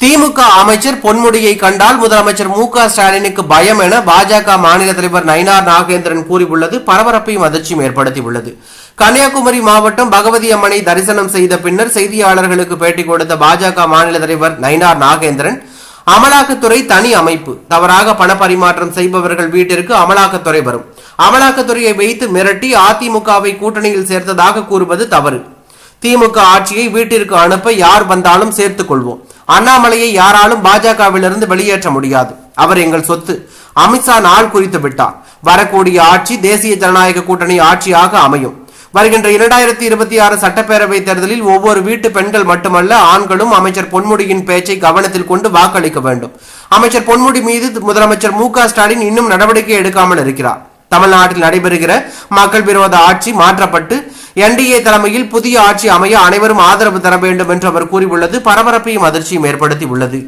திமுக அமைச்சர் பொன்முடியை கண்டால் முதலமைச்சர் மு ஸ்டாலினுக்கு பயம் என பாஜக மாநில தலைவர் நயினார் நாகேந்திரன் கூறியுள்ளது. பரபரப்பையும் அதிர்ச்சியும் ஏற்படுத்தியுள்ளது. கன்னியாகுமரி மாவட்டம் பகவதி அம்மனை தரிசனம் செய்த பின்னர் செய்தியாளர்களுக்கு பேட்டி கொடுத்த பாஜக மாநில தலைவர் நயினார் நாகேந்திரன் அமலாக்கத்துறை தனி அமைப்பு. தவறாக பண பரிமாற்றம் செய்பவர்கள் வீட்டிற்கு அமலாக்கத்துறை வரும். அமலாக்கத்துறையை வைத்து மிரட்டி அதிமுகவை கூட்டணியில் சேர்த்ததாக கூறுவது தவறு. திமுக ஆட்சியை வீட்டிற்கு அனுப்ப யார் வந்தாலும் சேர்த்துக் கொள்வோம். அண்ணாமலையை யாராலும் பாஜகவிலிருந்து வெளியேற்ற முடியாது. அவர் எங்கள் சொத்து. அமித்ஷா நாள் குறித்து விட்டார். வரக்கூடிய ஆட்சி தேசிய ஜனநாயக கூட்டணி ஆட்சியாக அமையும். வருகின்ற இரண்டாயிரத்தி இருபத்தி ஆறு சட்டப்பேரவை தேர்தலில் ஒவ்வொரு வீட்டு பெண்கள் மட்டுமல்ல ஆண்களும் அமைச்சர் பொன்முடியின் பேச்சை கவனத்தில் கொண்டு வாக்களிக்க வேண்டும். அமைச்சர் பொன்முடி மீது முதலமைச்சர் மு ஸ்டாலின் இன்னும் நடவடிக்கை எடுக்காமல் இருக்கிறார். தமிழ்நாட்டில் நடைபெறுகிற மக்கள் விரோத ஆட்சி மாற்றப்பட்டு என்டிஏ தலைமையில் புதிய ஆட்சி அமைய அனைவரும் ஆதரவு தர வேண்டும் என்று அவர் கூறியுள்ளது. பரபரப்பையும் அதிர்ச்சியும் ஏற்படுத்தி உள்ளது